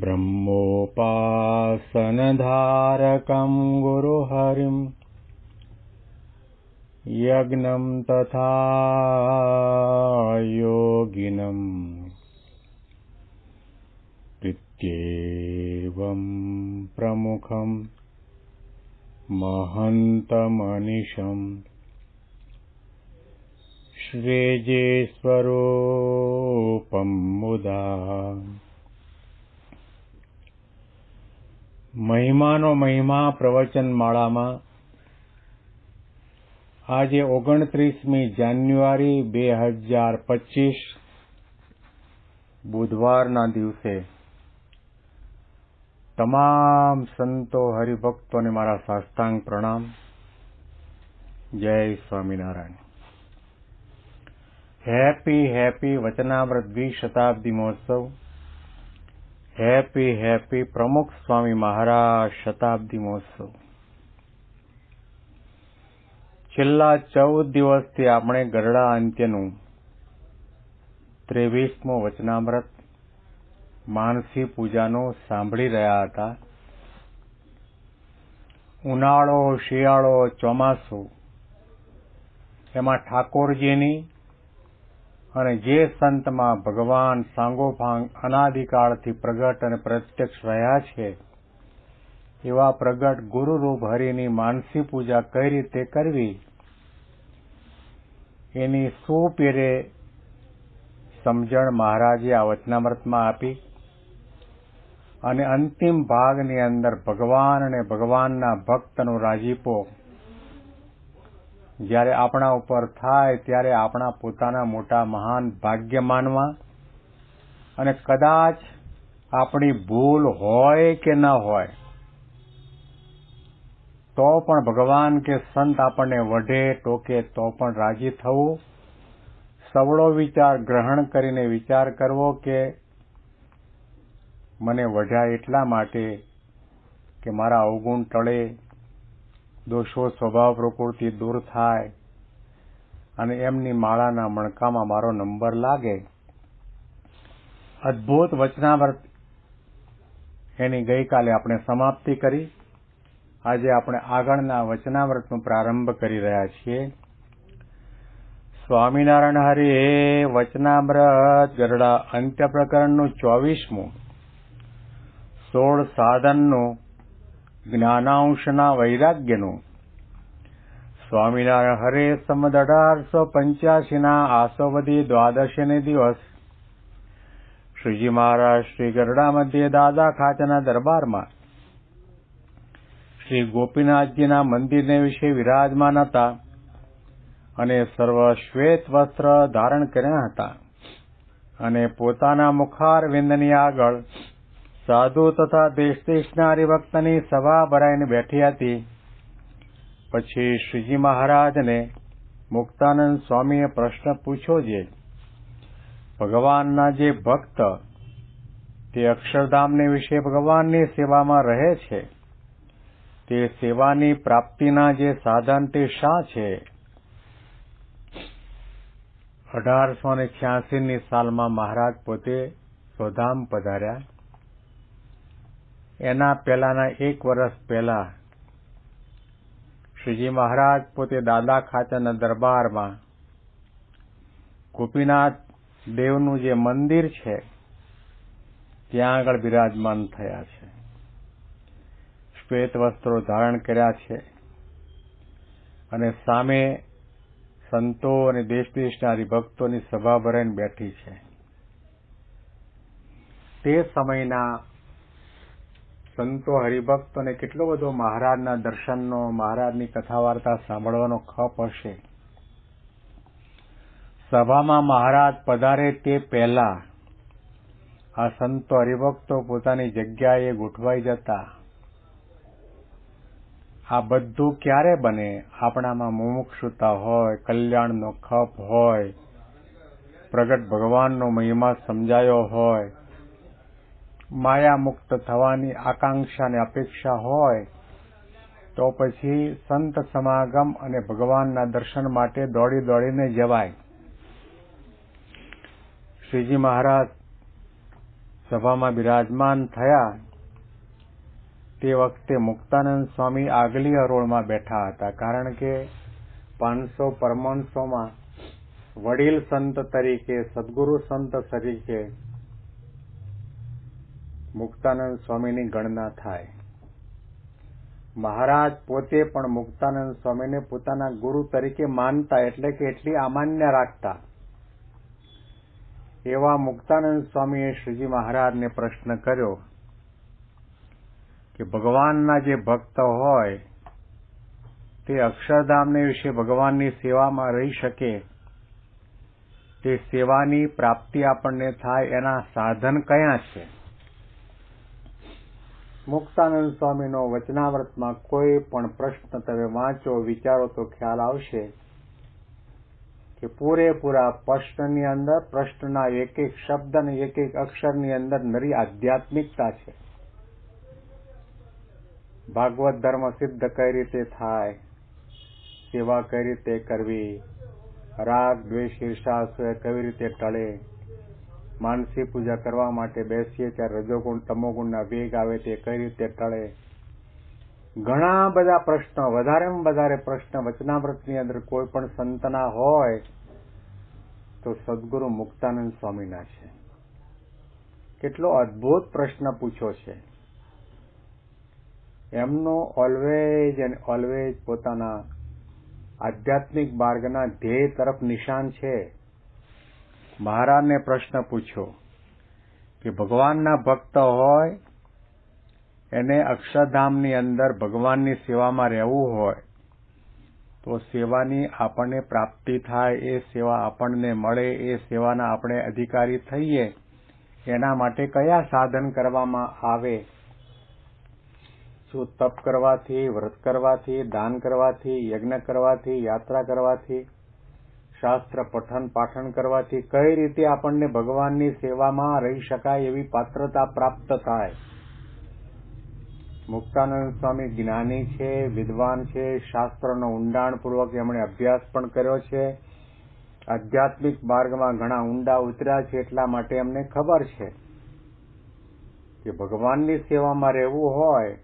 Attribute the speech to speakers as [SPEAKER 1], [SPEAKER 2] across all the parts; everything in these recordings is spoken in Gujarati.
[SPEAKER 1] ब्रह्मोपासनधारकं गुरुहरिम् यज्ञं तथा योगिनम् इत्येवं प्रमुखम् महन्तमनिशम् श्रेजे स्वरूपं मुदा મહિમાનો મહિમા પ્રવચન માળામાં આજે ઓગણત્રીસમી જાન્યુઆરી બે હજાર પચીસ, બુધવારના દિવસે તમામ સંતો હરિભક્તોને મારા સાષ્ટાંગ પ્રણામ. જય સ્વામિનારાયણ. હેપી હેપી વચનામૃત દ્વિશતાબ્દી મહોત્સવ. હેપી હેપી પ્રમુખ સ્વામી મહારાજ શતાબ્દી મહોત્સવ. છેલ્લા ચૌદ દિવસથી આપણે ગરડા અંત્યનું ત્રેવીસમો વચનામૃત, માનસી પૂજાનો સાંભળી રહ્યા હતા. ઉનાળો, શિયાળો ચોમાસું, એમાં ઠાકોરજીની અને જે સંતમાં ભગવાન સાંગોફાંગ અનાદિકાળથી પ્રગટ અને પ્રત્યક્ષ રહ્યા છે, એવા પ્રગટ ગુરુરૂપ હરિની માનસી પૂજા કઈ રીતે કરવી? એની સુપેરે સમજણ મહારાજે આ વચનામૃતમાં આપી? અને અંતિમ ભાગની અંદર ભગવાન અને ભગવાનના ભક્તનો રાજીપો જ્યારે આપણા ઉપર થાય ત્યારે આપણા પોતાના મોટા મહાન ભાગ્ય માનવા અને કદાચ આપણી ભૂલ હોય કે ન હોય, તો પણ ભગવાન કે સંત આપણને વઢે, ટોકે તો પણ રાજી થવું. સવળો વિચાર ગ્રહણ કરીને વિચાર કરવો કે મને વઢ્યા એટલા માટે કે મારા અવગુણ ટળે દોષો સ્વભાવ પ્રકૃતિ દૂર થાય અને એમની માળાના મણકામાં મારો નંબર લાગે. અદ્ભુત વચનાવ્રત એની ગઈકાલે આપણે સમાપ્તિ કરી. આજે આપણે આગળના વચનાવ્રતનો પ્રારંભ કરી રહ્યા છીએ. સ્વામિનારાયણ હરિ વચનામ્રત ગરડા અંત્ય પ્રકરણનું ચોવીસમું. સોળ સાધનનું જ્ઞાનાંશના વૈરાગ્યનું. સ્વામિનારાયણ હરે સમદ અઢારસો પંચ્યાસીના આસોવધી દ્વાદશીને દિવસ. શ્રીજી મહારાજ શ્રી ગરડા મધ્યે દાદા ખાતેના દરબારમાં શ્રી ગોપીનાથજીના મંદિરને વિશે વિરાજમાન હતા અને સર્વ શ્વેત વસ્ત્ર ધારણ કર્યા હતા અને પોતાના મુખારવિંદની આગળ સાધુ તથા દેશ દેશના હરિભક્તની સભા ભરાઈને બેઠી હતી. પછી શ્રીજી મહારાજને મુક્તાનંદ સ્વામીએ પ્રશ્ન પૂછ્યો છે ભગવાનના જે ભક્ત તે અક્ષરધામને વિશે ભગવાનની સેવામાં રહે છે? તે સેવાની પ્રાપ્તિના જે સાધન તે શા છે? અઢારસો ને છ્યાસીની સાલમાં મહારાજ પોતે સ્વધામ પધાર્યા. એના પહેલાના એક વર્ષ પહેલા શ્રીજી મહારાજ પોતે દાદા ખાતેના દરબારમાં ગોપીનાથ દેવનું જે મંદિર છે, ત્યાં આગળ બિરાજમાન થયા છે. શ્વેત વસ્ત્રો ધારણ કર્યા છે અને સામે સંતો અને દેશ દેશના હરિભક્તોની સભા ભરાઈને બેઠી છે. તે સમયના સંતો હરિભક્તોને કેટલો બધો મહારાજના દર્શનનો, મહારાજની કથા વાર્તા સાંભળવાનો ખપ હશે? સભામાં મહારાજ પધારે તે પહેલા આ સંતો હરિભક્તો પોતાની જગ્યાએ ગોઠવાઈ જતા. આ બધું ક્યારે બને? આપણામાં મુમુક્ષુતા હોય, કલ્યાણનો ખપ હોય, પ્રગટ ભગવાનનો મહિમા સમજાયો હોય માયા મુક્ત થવાની આકાંક્ષા અને અપેક્ષા હોય, તો પછી સંત સમાગમ અને ભગવાનના દર્શન માટે દોડી દોડીને જવાય. શ્રીજી મહારાજ સભામાં બિરાજમાન થયા. તે વખતે મુક્તાનંદ સ્વામી આગલી હરોળમાં બેઠા હતા, કારણ કે પાંચસો પરમહંસોમાં વડીલ સંત તરીકે, સદગુરુ સંત તરીકે મુક્તાનંદ સ્વામીની ગણના થાય. મહારાજ પોતે પણ મુક્તાનંદ સ્વામીને પોતાના ગુરુ તરીકે માનતા એટલે કે એટલી અમાન્ય રાખતા. એવા મુક્તાનંદ સ્વામીએ શ્રીજી મહારાજને પ્રશ્ન કર્યો કે ભગવાનના જે ભક્ત હોય, તે અક્ષરધામને વિશે ભગવાનની સેવામાં રહી શકે. તે સેવાની પ્રાપ્તિ આપણને થાય એના સાધન કયા છે? મુક્તાનંદ સ્વામીનો વચનાવ્રતમાં કોઈ પણ પ્રશ્ન તમે વાંચો, વિચારો તો ખ્યાલ આવશે કે પૂરેપૂરા પ્રશ્નની અંદર, પ્રશ્નના એક એક શબ્દ અને એક એક અક્ષરની અંદર નરી આધ્યાત્મિકતા છે. ભાગવત ધર્મ સિદ્ધ કઈ રીતે થાય, સેવા કઈ રીતે કરવી, રાગ, દ્વેષ, ઈર્ષા કેવી રીતે ટળે માનસી પૂજા કરવા માટે બેસીએ ત્યારે રજોગુણ, તમોગુણના વેગ આવે તે કઈ રીતે ટળે? ઘણા બધા પ્રશ્નો, વધારેમાં વધારે પ્રશ્ન વચનામૃતની અંદર કોઈ પણ સંતના હોય તો સદગુરુ મુક્તાનંદ સ્વામીના છે. કેટલો અદભુત પ્રશ્ન પૂછ્યો છે. એમનો ઓલવેજ એન્ડ ઓલવેજ પોતાના આધ્યાત્મિક માર્ગના ધ્યેય તરફ નિશાન છે. મહારાજને પ્રશ્ન પૂછ્યો કે ભગવાનના ભક્ત હોય, એને અક્ષરધામની અંદર ભગવાનની સેવામાં રહેવું હોય, તો સેવાની આપણને પ્રાપ્તિ થાય, એ સેવા આપણને મળે, એ સેવાના આપણે અધિકારી થઈએ, એના માટે કયા સાધન કરવામાં આવે? શું તપ કરવાથી, વ્રત કરવાથી, દાન કરવાથી, યજ્ઞ કરવાથી, યાત્રા કરવાથી શાસ્ત્ર પઠન પાઠન કરવાથી કઈ રીતે આપણને ભગવાનની સેવામાં રહી શકાય એવી પાત્રતા પ્રાપ્ત થાય? મુક્તાનંદ સ્વામી જ્ઞાની છે, વિદ્વાન છે, શાસ્ત્રનો ઊંડાણપૂર્વક એમણે અભ્યાસ પણ કર્યો છે. આધ્યાત્મિક માર્ગમાં ઘણા ઊંડા ઉતર્યા છે એટલા માટે એમને ખબર છે કે ભગવાનની સેવામાં રહેવું હોય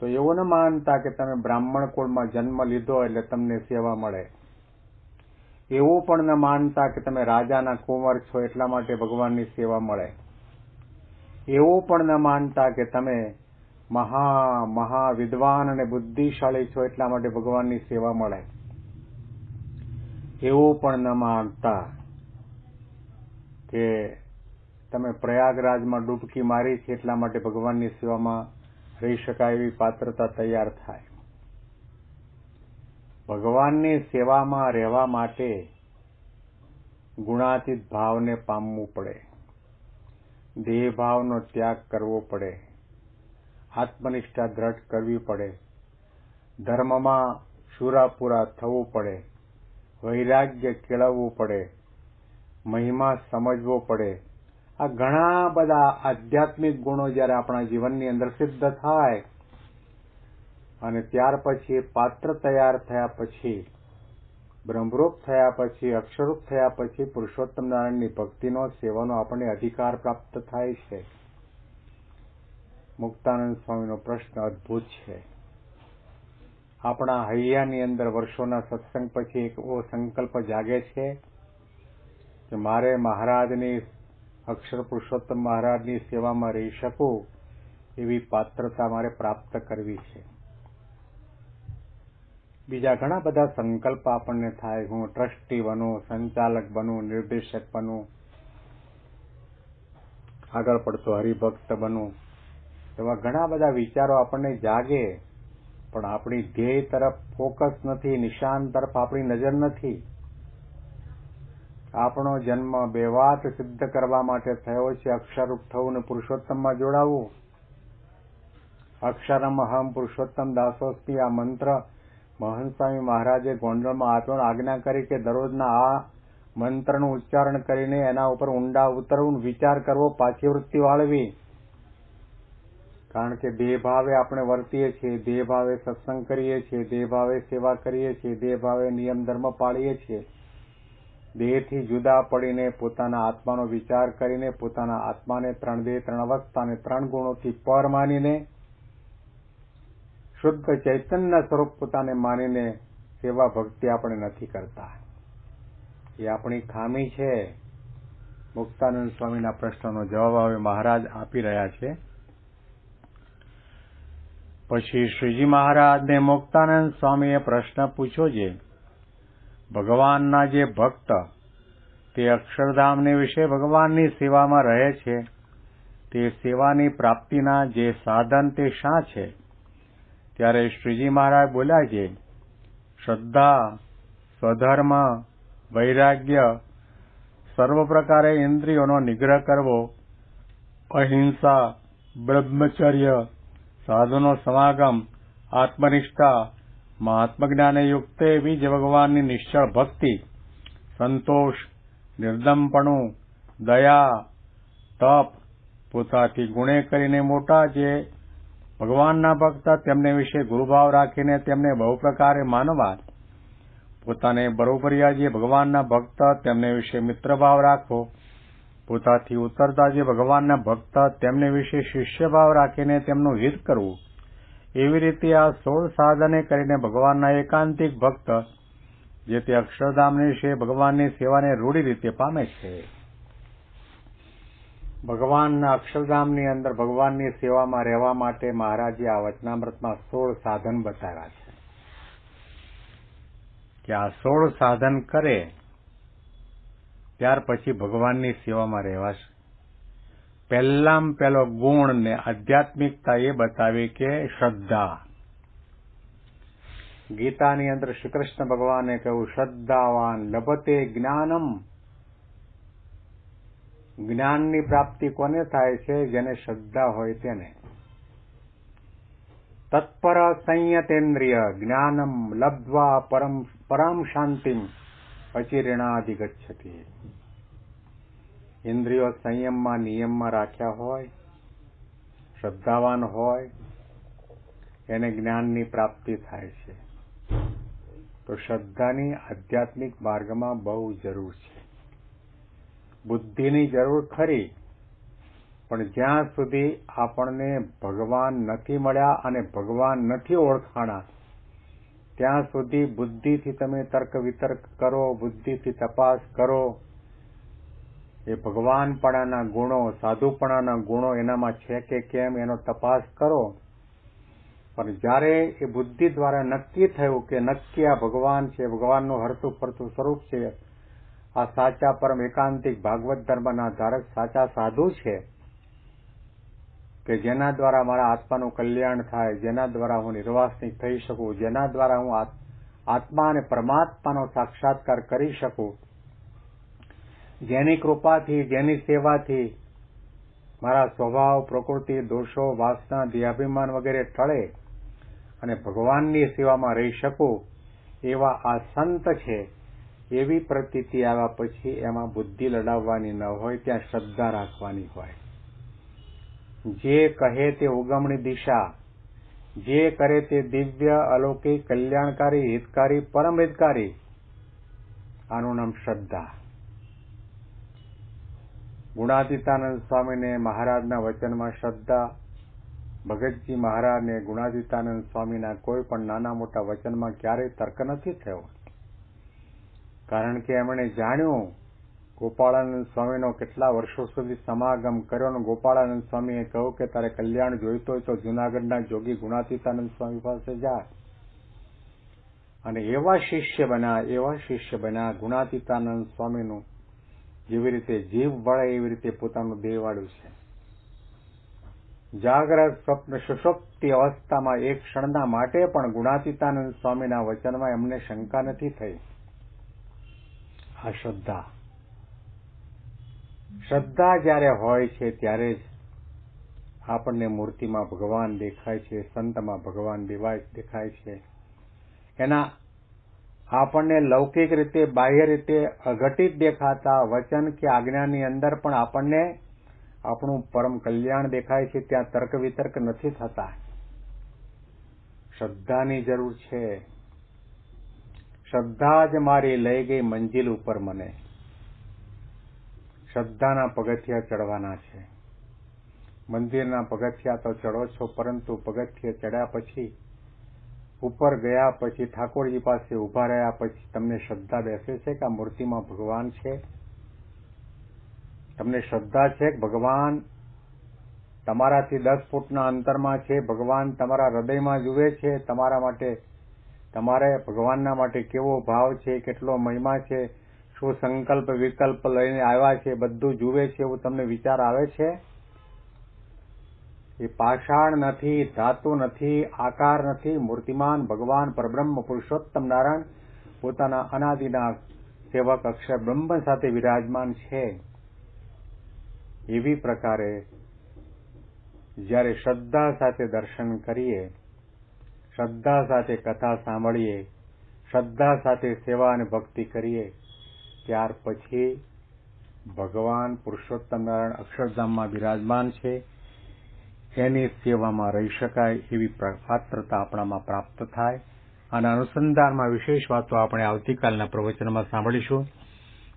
[SPEAKER 1] તો એવું ન માનતા કે તમે બ્રાહ્મણ કુળમાં જન્મ લીધો એટલે તમને સેવા મળે. એવું પણ ન માનતા કે તમે રાજાના કુંવર છો, એટલા માટે ભગવાનની સેવા મળે. એવું પણ ન માનતા કે તમે મહા મહા વિદ્વાન અને બુદ્ધિશાળી છો, એટલા માટે ભગવાનની સેવા મળે. એવું પણ ન માનતા કે તમે પ્રયાગરાજમાં ડૂબકી મારી છે, એટલા માટે ભગવાનની સેવામાં રહી શકાય એવી પાત્રતા તૈયાર થાય. ભગવાનની સેવામાં રહેવા માટે ગુણાતીત ભાવને પામવું પડે. દેહભાવનો ત્યાગ કરવો પડે. આત્મનિષ્ઠા દ્રઢ કરવી પડે. ધર્મમાં શુરાપુરા થવું પડે. વૈરાગ્ય કેળવવું પડે. મહિમા સમજવો પડે. આ ઘણા બધા આધ્યાત્મિક ગુણો જ્યારે આપણા જીવનની અંદર સિદ્ધ થાય અને ત્યાર પછી પાત્ર તૈયાર થયા પછી, બ્રહ્મરૂપ થયા પછી અક્ષરરૂપ થયા પછી પુરુષોત્તમ નારાયણની ભક્તિનો, સેવાનો આપણને અધિકાર પ્રાપ્ત થાય છે. મુક્તાનંદ સ્વામીનો પ્રશ્ન અદભુત છે. આપણા હૈયાની અંદર વર્ષોના સત્સંગ પછી એક એવો સંકલ્પ જાગે છે કે મારે મહારાજની, અક્ષર પુરુષોત્તમ મહારાજની સેવામાં રહી શકું એવી પાત્રતા મારે પ્રાપ્ત કરવી છે. બીજા ઘણા બધા સંકલ્પ આપણને થાય. હું ટ્રસ્ટી બનું, સંચાલક બનું, નિર્દેશક બનું, આગળ પડતો હરિભક્ત બનું, એવા ઘણા બધા વિચારો આપણને જાગે. પણ આપણી ધ્યેય તરફ ફોકસ નથી, નિશાન તરફ આપણી નજર નથી. આપણો જન્મ બે વાત સિદ્ધ કરવા માટે થયો છે. અક્ષરરૂપ થવું ને પુરુષોત્તમમાં જોડાવવું અક્ષરમ અહમ પુરુષોત્તમ દાસોસ્મી આ મંત્ર મહંત મહારાજે ગોંડલમાં આચરણ આજ્ઞા કરી કે દરરોજના આ મંત્રનું ઉચ્ચારણ કરીને એના ઉપર ઊંડા ઉતરવું વિચાર કરવો, પાછી વૃત્તિ વાળવી. કારણ કે દેહ ભાવે આપણે વર્તીએ છીએ, દેહ ભાવે સત્સંગ કરીએ છીએ, દેહ ભાવે સેવા કરીએ છીએ, દેહ ભાવે નિયમ ધર્મ પાળીએ છીએ. દેહથી જુદા પડીને પોતાના આત્માનો વિચાર કરીને પોતાના આત્માને ત્રણ દેહ, ત્રણ અવસ્થા અને ત્રણ ગુણોથી પર માનીને શુદ્ધ ચૈતન્ય સ્વરૂપ પોતાને માનીને સેવા ભક્તિ આપણે નથી કરતા. એ આપણી ખામી છે. મુક્તાનંદ સ્વામીના પ્રશ્નનો જવાબ હવે મહારાજ આપી રહ્યા છે. પછી શ્રીજી મહારાજને મુક્તાનંદ સ્વામીએ પ્રશ્ન પૂછ્યો છે, ભગવાનના જે ભક્ત તે અક્ષરધામને વિશે ભગવાનની સેવામાં રહે છે, તે સેવાની પ્રાપ્તિના જે સાધન તે શા છે? ત્યારે શ્રીજી મહારાજ બોલ્યા છે, શ્રદ્ધા, સ્વધર્મ, વૈરાગ્ય સર્વ પ્રકારે ઇન્દ્રિયોનો નિગ્રહ કરવો, અહિંસા, બ્રહ્મચર્ય, સાધુનો સમાગમ, આત્મનિષ્ઠા, મહાત્મજ્ઞાને યુક્ત એવી જ ભગવાનની નિશ્ચળ ભક્તિ, સંતોષ, નિર્દમપણું, દયા, તપ પોતાથી ગુણે કરીને મોટા જે ભગવાનના ભક્ત તેમને વિશે ગુરુભાવ રાખીને તેમને બહુ પ્રકારે માનવા પોતાને બરોબરિયા જે ભગવાનના ભક્ત તેમને વિશે મિત્રભાવ રાખવો પોતાથી ઉતરતા જે ભગવાનના ભક્ત તેમને વિશે શિષ્યભાવ રાખીને તેમનું હિત કરવું. એવી રીતે આ સોળ સાધને કરીને ભગવાનના એકાંતિક ભક્ત જે તે અક્ષરધામની છે ભગવાનની સેવાને રૂઢી રીતે પામે છે. ભગવાનના અક્ષરધામની અંદર ભગવાનની સેવામાં રહેવા માટે મહારાજે આ વચનામૃતમાં સોળ સાધન બતાવ્યા છે. કે આ સોળ સાધન કરે, ત્યાર પછી ભગવાનની સેવામાં રહેવાશે. પહેલામાં પહેલો ગુણ ને આધ્યાત્મિકતા એ બતાવી કે શ્રદ્ધા. ગીતાની અંદર શ્રી કૃષ્ણ ભગવાને કહ્યું, શ્રદ્ધાવાન લભતે જ્ઞાનમ જ્ઞાનની પ્રાપ્તિ કોને થાય છે, જેને શ્રદ્ધા હોય તેને? તત્પર સંયતેન્દ્રિય જ્ઞાનમ લબ્ધ્વા પરમ પરમ શાંતિમ અચિરેણાધિગચ્છતિ. ઇન્દ્રિયો સંયમમાં, નિયમમાં રાખ્યા હોય, શ્રદ્ધાવાન હોય, એને જ્ઞાનની પ્રાપ્તિ થાય છે. તો શ્રદ્ધાની આધ્યાત્મિક માર્ગમાં બહુ જરૂર છે. બુદ્ધિની જરૂર ખરી. પણ જ્યાં સુધી આપણને ભગવાન નથી મળ્યા અને ભગવાન નથી ઓળખાણા, ત્યાં સુધી બુદ્ધિથી તમે તર્ક વિતર્ક કરો, બુદ્ધિથી તપાસ કરો. એ ભગવાનપણાના ગુણો, સાધુપણાના ગુણો એનામાં છે કે કેમ એનો તપાસ કરો. પણ જ્યારે એ બુદ્ધિ દ્વારા નક્કી થયું કે નક્કી આ ભગવાન છે, ભગવાનનું હરતું ફરતું સ્વરૂપ છે આ સાચા પરમ એકાંતિક ભાગવત ધર્મના ધારક સાચા સાધુ છે કે જેના દ્વારા મારા આત્માનું કલ્યાણ થાય, જેના દ્વારા હું નિર્વાસનિક થઈ શકું, જેના દ્વારા હું આત્મા અને પરમાત્માનો સાક્ષાત્કાર કરી શકું. જેની કૃપાથી, જેની સેવાથી મારા સ્વભાવ, પ્રકૃતિ, દોષો, વાસના દેહાભિમાન વગેરે ટળે અને ભગવાનની સેવામાં રહી શકું એવા આ સંત છે. એવી પ્રતીતિ આવ્યા પછી એમાં બુદ્ધિ લડાવવાની ન હોય, ત્યાં શ્રદ્ધા રાખવાની હોય. જે કહે તે ઉગમણી દિશા, જે કરે તે દિવ્ય, અલૌકિક, કલ્યાણકારી, હિતકારી, પરમ હિતકારી, આનું નામ શ્રદ્ધા. ગુણાતીતાનંદ સ્વામીને મહારાજના વચનમાં શ્રદ્ધા, ભગતજી મહારાજને ગુણાતીતાનંદ સ્વામીના કોઈ પણ નાના મોટા વચનમાં ક્યારેય તર્ક નથી થયો. કારણ કે એમણે જાણ્યું, ગોપાળાનંદ સ્વામીનો કેટલા વર્ષો સુધી સમાગમ કર્યો અને ગોપાળાનંદ સ્વામીએ કહ્યું કે તારે કલ્યાણ જોઈતો હોય તો જુનાગઢના જોગી ગુણાતીતાનંદ સ્વામી પાસે જા. અને એવા શિષ્ય બન્યા એવા શિષ્ય બન્યા ગુણાતીતાનંદ સ્વામીનું જેવી રીતે જીવ વળે એવી રીતે પોતાનું દેહ વાળ્યું છે. જાગ્રત સ્વપ્ન સુષુપ્તિ અવસ્થામાં એક ક્ષણના માટે પણ ગુણાતીતાનંદ સ્વામીના વચનમાં એમને શંકા નથી થઈ. આ શ્રદ્ધા. શ્રદ્ધા જ્યારે હોય છે, ત્યારે જ આપણને મૂર્તિમાં ભગવાન દેખાય છે, સંતમાં ભગવાન દેખાય છે. એના આપણને લૌકિક રીતે, બાહ્ય રીતે અઘટિત દેખાતા વચન કે આજ્ઞાની અંદર પણ આપણને આપણું પરમ કલ્યાણ દેખાય છે, ત્યાં તર્ક વિતર્ક નથી થતા. શ્રદ્ધાની જરૂર છે. શ્રદ્ધા જ મારી લઈ ગઈ મંજિલ ઉપર મને. શ્રદ્ધાના પગથિયા ચડવાના છે. મંદિરના પગથિયા તો ચડો છો, પરંતુ પગથિયા ચડ્યા પછી ઉપર ગયા પછી ઠાકોરજી પાસે ઊભા રહ્યા પછી તમને શ્રદ્ધા બેસે છે કે આ મૂર્તિમાં ભગવાન છે? તમને શ્રદ્ધા છે કે ભગવાન તમારાથી દસ ફૂટના અંતરમાં છે? ભગવાન તમારા હૃદયમાં જુએ છે? તમારા માટે તમારે ભગવાનના માટે કેવો ભાવ છે, કેટલો મહિમા છે, શું સંકલ્પ, વિકલ્પ લઈને આવ્યા છે, બધું જુએ છે એવું તમને વિચાર આવે છે? એ પાષાણ નથી, ધાતુ નથી, આકાર નથી, મૂર્તિમાન, ભગવાન, પરબ્રહ્મ, પુરુષોત્તમ નારાયણ પોતાના અનાદિના સેવક અક્ષર બ્રહ્મ સાથે વિરાજમાન છે. એવી પ્રકારે જ્યારે શ્રદ્ધા સાથે દર્શન કરીએ શ્રદ્ધા સાથે કથા સાંભળીએ, શ્રદ્ધા સાથે સેવા અને ભક્તિ કરીએ, ત્યાર પછી ભગવાન પુરુષોત્તમ નારાયણ અક્ષરધામમાં બિરાજમાન છે. એની સેવામાં રહી શકાય એવી પાત્રતા આપણામાં પ્રાપ્ત થાય. અને અનુસંધાનમાં વિશેષ વાતો આપણે આવતીકાલના પ્રવચનમાં સાંભળીશું.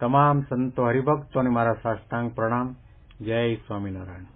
[SPEAKER 1] તમામ સંતો હરિભક્તોને મારા સાષ્ટાંગ પ્રણામ. જય સ્વામિનારાયણ.